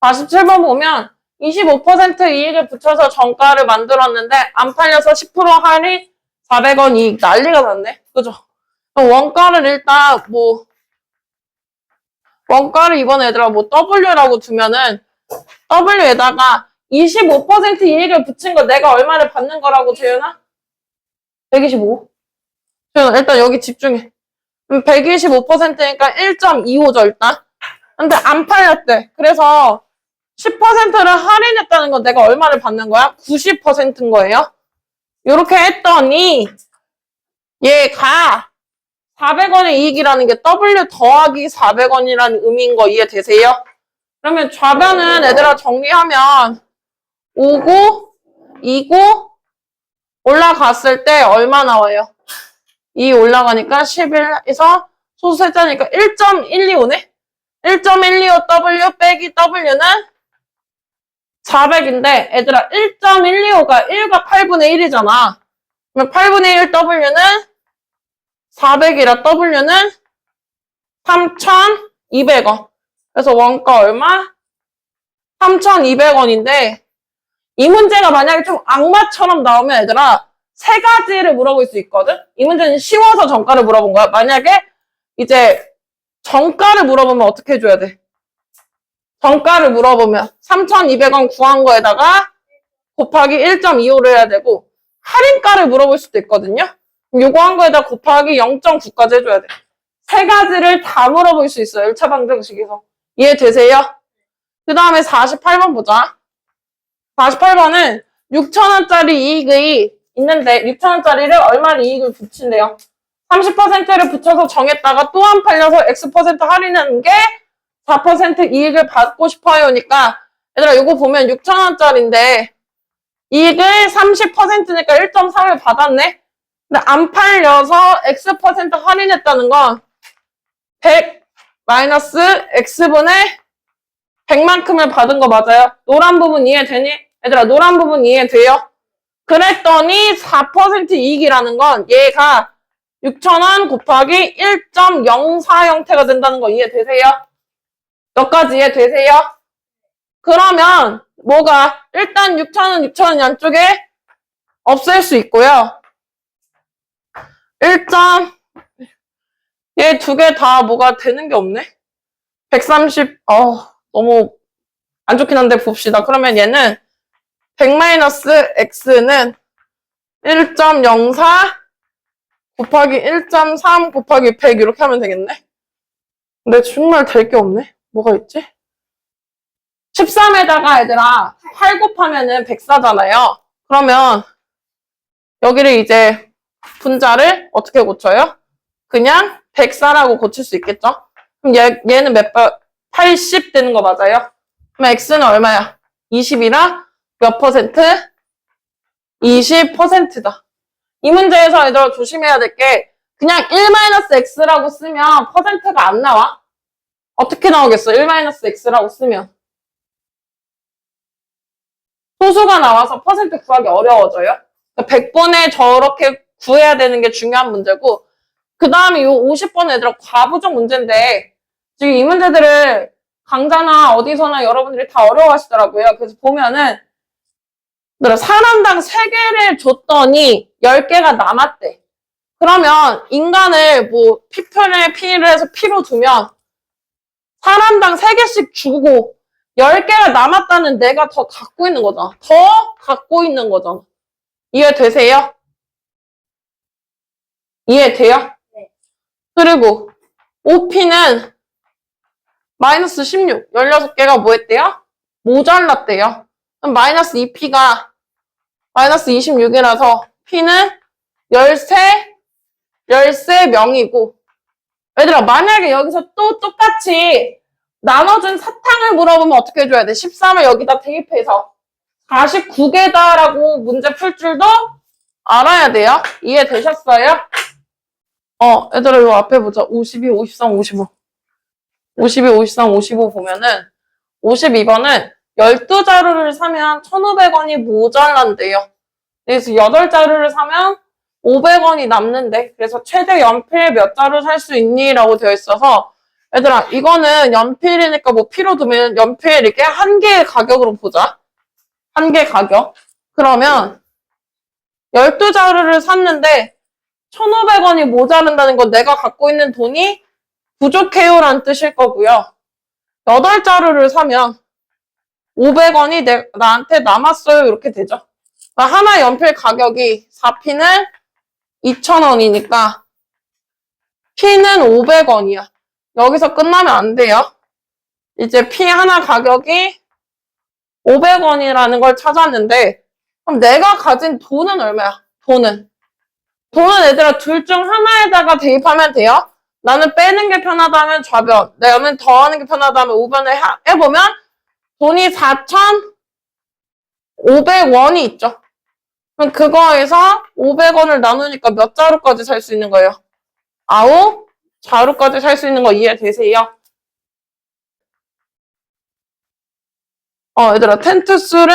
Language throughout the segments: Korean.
47번 보면 25% 이익을 붙여서 정가를 만들었는데 안 팔려서 10% 할인 400원 이익 난리가 났네. 그죠? 원가를 일단 뭐 원가를 이번 애들아 뭐 W라고 두면은 W에다가 25% 이익을 붙인 거 내가 얼마를 받는 거라고 재현아? 125. 재현아 일단 여기 집중해. 125%니까 1.25죠 일단. 근데 안 팔렸대. 그래서 10%를 할인했다는 건 내가 얼마를 받는 거야? 90%인 거예요. 이렇게 했더니 얘가 400원의 이익이라는 게 W 더하기 400원이라는 의미인 거 이해되세요? 그러면 좌변은 애들아 정리하면 5고 2고 올라갔을 때 얼마 나와요? 2 올라가니까 11에서 소수 셋자니까 1.125네? 1.125 W 빼기 W는 400인데 얘들아 1.125가 1과 8분의 1이잖아. 그러면 8분의 1 W는 400이라 W는 3,200원. 그래서 원가 얼마? 3,200원인데 이 문제가 만약에 좀 악마처럼 나오면 얘들아 세 가지를 물어볼 수 있거든? 이 문제는 쉬워서 정가를 물어본 거야. 만약에 이제 정가를 물어보면 어떻게 해줘야 돼? 정가를 물어보면 3,200원 구한 거에다가 곱하기 1.25를 해야 되고 할인가를 물어볼 수도 있거든요. 그럼 요거 한 거에다 곱하기 0.9까지 해줘야 돼. 세 가지를 다 물어볼 수 있어요. 1차 방정식에서. 이해되세요? 그 다음에 48번 보자. 48번은 6,000원짜리 이익이 있는데 6,000원짜리를 얼마를 이익을 붙인대요. 30%를 붙여서 정했다가 또 안 팔려서 X% 할인하는 게 4% 이익을 받고 싶어요니까 얘들아 이거 보면 6,000원짜리인데 이익을 30%니까 1.3을 받았네. 근데 안 팔려서 X% 할인했다는 건 100 마이너스 X분의 100만큼을 받은 거 맞아요? 노란 부분 이해되니? 얘들아 노란 부분 이해돼요? 그랬더니 4% 이익이라는 건 얘가 6,000원 곱하기 1.04 형태가 된다는 거 이해되세요? 여기까지 이해되세요? 그러면 뭐가 일단 6,000원, 6,000원 양쪽에 없앨 수 있고요. 1점 얘 두 개 다 뭐가 되는 게 없네? 130, 어, 너무 안 좋긴 한데 봅시다. 그러면 얘는 100-x는 1.04 곱하기 1.3 곱하기 100 이렇게 하면 되겠네. 근데 정말 될 게 없네. 뭐가 있지? 13에다가 얘들아 8 곱하면은 104잖아요. 그러면 여기를 이제 분자를 어떻게 고쳐요? 그냥 104라고 고칠 수 있겠죠? 그럼 얘, 얘는 몇 번? 80 되는 거 맞아요? 그럼 x는 얼마야? 20이라 몇 퍼센트? 20%다. 이 문제에서 얘들아 조심해야 될 게 그냥 1-x라고 쓰면 퍼센트가 안 나와. 어떻게 나오겠어? 1-x라고 쓰면. 소수가 나와서 퍼센트 구하기 어려워져요. 100번에 저렇게 구해야 되는 게 중요한 문제고 그 다음에 이 50번 애들아 과부정 문제인데 지금 이 문제들을 강좌나 어디서나 여러분들이 다 어려워하시더라고요. 그래서 보면은 사람당 3개를 줬더니 10개가 남았대. 그러면 인간을 뭐 피편에 피를 해서 피로 두면 사람당 3개씩 주고 10개가 남았다는 내가 더 갖고 있는 거잖아. 더 갖고 있는 거잖아. 이해되세요? 이해돼요? 네. 그리고 OP는 마이너스 16, 16개가 뭐 했대요? 모자랐대요. 그럼 마이너스 2P가 마이너스 26이라서 P는 13, 13명이고 얘들아 만약에 여기서 또 똑같이 나눠준 사탕을 물어보면 어떻게 해줘야 돼? 13을 여기다 대입해서 49개다라고 문제 풀 줄도 알아야 돼요. 이해되셨어요? 어, 얘들아 요 앞에 보자. 52, 53, 55. 52, 53, 55 보면은 52번은 12자루를 사면 1,500원이 모자란대요. 그래서 8자루를 사면 500원이 남는데 그래서 최대 연필 몇 자루 살 수 있니? 라고 되어 있어서 얘들아, 이거는 연필이니까 뭐 피로 두면 연필 이렇게 한 개의 가격으로 보자. 한 개 가격. 그러면 12자루를 샀는데 1,500원이 모자른다는 건 내가 갖고 있는 돈이 부족해요 라는 뜻일 거고요. 8자루를 사면 500원이 내, 나한테 남았어요. 이렇게 되죠. 그러니까 하나 연필 가격이 4피는 2,000원이니까 피는 500원이야. 여기서 끝나면 안 돼요. 이제 피 하나 가격이 500원이라는 걸 찾았는데 그럼 내가 가진 돈은 얼마야? 돈은. 돈은 얘들아 둘 중 하나에다가 대입하면 돼요. 나는 빼는 게 편하다면 좌변, 나는 더하는 게 편하다면 우변을 하- 해보면 돈이 4,500원이 있죠. 그럼 그거에서 500원을 나누니까 몇 자루까지 살 수 있는 거예요? 아홉 자루까지 살 수 있는 거 이해되세요? 어, 얘들아, 텐트 수를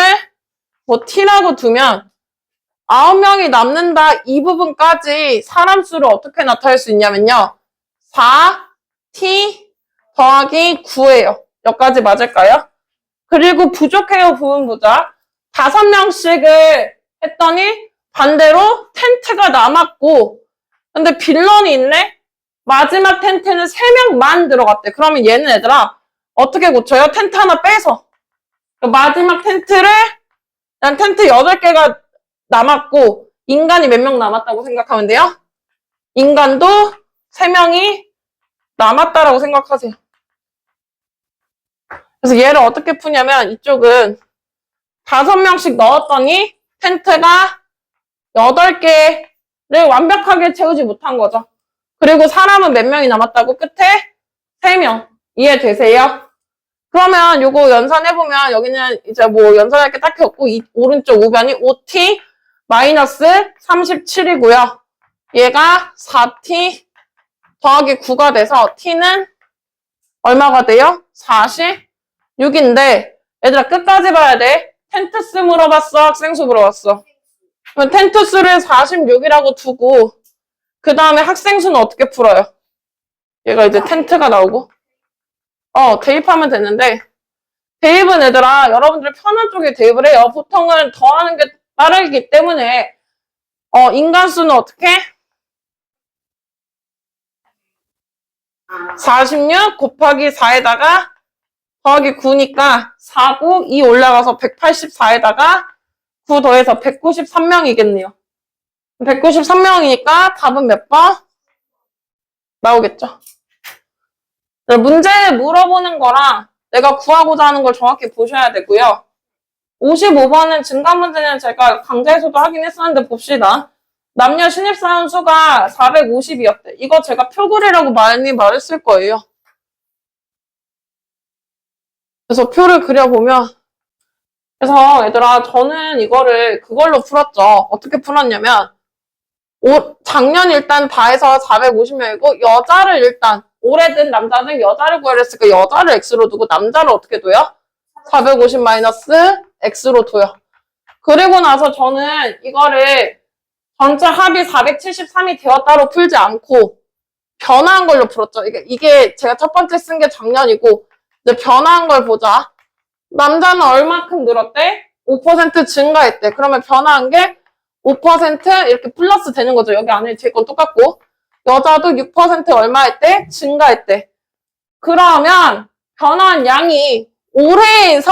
뭐 T라고 두면 아홉 명이 남는다 이 부분까지 사람 수를 어떻게 나타낼 수 있냐면요. 4 T 더하기 9예요. 여기까지 맞을까요? 그리고 부족해요 부분 보자. 다섯 명씩을 했더니 반대로 텐트가 남았고 근데 빌런이 있네? 마지막 텐트는 3명만 들어갔대. 그러면 얘는 얘들아 어떻게 고쳐요? 텐트 하나 빼서 그 마지막 텐트를 난 텐트 8개가 남았고 인간이 몇 명 남았다고 생각하면 돼요? 인간도 3명이 남았다라고 생각하세요. 그래서 얘를 어떻게 푸냐면 이쪽은 5명씩 넣었더니 텐트가 8개를 완벽하게 채우지 못한 거죠. 그리고 사람은 몇 명이 남았다고 끝에 3명. 이해되세요? 그러면 요거 연산해보면 여기는 이제 뭐 연산할 게 딱히 없고 이 오른쪽 우변이 5t 마이너스 37이고요. 얘가 4t 더하기 9가 돼서 t는 얼마가 돼요? 46인데 얘들아 끝까지 봐야 돼. 텐트스 물어봤어? 학생수 물어봤어? 그럼 텐트수를 46이라고 두고 그 다음에 학생수는 어떻게 풀어요? 얘가 이제 텐트가 나오고 어 대입하면 되는데 대입은 얘들아 여러분들 편한 쪽에 대입을 해요. 보통은 더하는 게 빠르기 때문에 어 인간수는 어떻게? 46 곱하기 4에다가 더하기 9니까 4, 9, 2 올라가서 184에다가 9 더해서 193명이겠네요. 193명이니까 답은 몇 번? 나오겠죠. 네, 문제 물어보는 거랑 내가 구하고자 하는 걸 정확히 보셔야 되고요. 55번은 증가 문제는 제가 강좌에서도 하긴 했었는데 봅시다. 남녀 신입사원 수가 450이었대. 이거 제가 표글이라고 많이 말했을 거예요. 그래서 표를 그려보면 그래서 얘들아 저는 이거를 그걸로 풀었죠. 어떻게 풀었냐면 오- 작년 일단 다 해서 450명이고 여자를 일단 오래된 남자는 여자를 구하랬으니까 여자를 X로 두고 남자를 어떻게 둬요? 450 마이너스 X로 둬요. 그리고 나서 저는 이거를 전체 합이 473이 되었다로 풀지 않고 변화한 걸로 풀었죠. 이게, 이게 제가 첫 번째 쓴 게 작년이고 이제 변화한 걸 보자. 남자는 얼마큼 늘었대? 5% 증가했대. 그러면 변화한 게 5% 이렇게 플러스 되는 거죠. 여기 안에 제 건 똑같고. 여자도 6% 얼마 했대? 증가했대. 그러면 변화한 양이 올해에서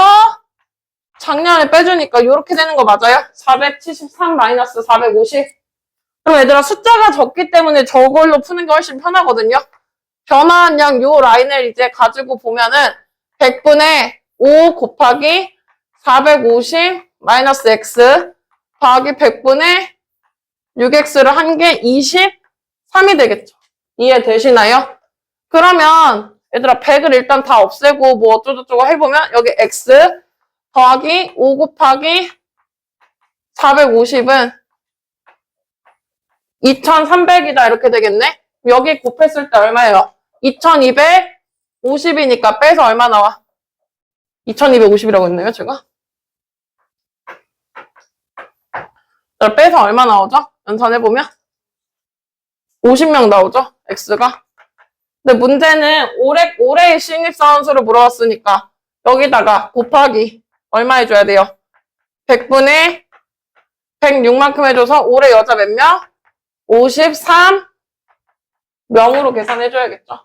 작년에 빼주니까 이렇게 되는 거 맞아요? 473 마이너스 450. 그럼 얘들아 숫자가 적기 때문에 저걸로 푸는 게 훨씬 편하거든요. 변화한 양 요 라인을 이제 가지고 보면은 100분의 5 곱하기 450 마이너스 x 더하기 100분의 6x를 한 게 23이 되겠죠. 이해되시나요? 그러면 얘들아 100을 일단 다 없애고 뭐 어쩌고저쩌고 해보면 여기 x 더하기 5 곱하기 450은 2300이다 이렇게 되겠네? 여기 곱했을 때 얼마예요? 2250이니까 빼서 얼마 나와? 2250이라고 했나요, 제가? 자, 빼서 얼마 나오죠? 연산해보면? 50명 나오죠? X가? 근데 문제는 올해, 올해의 신입사원수를 물어봤으니까 여기다가 곱하기 얼마 해줘야 돼요? 100분의 106만큼 해줘서 올해 여자 몇 명? 53 명으로 계산해줘야겠죠.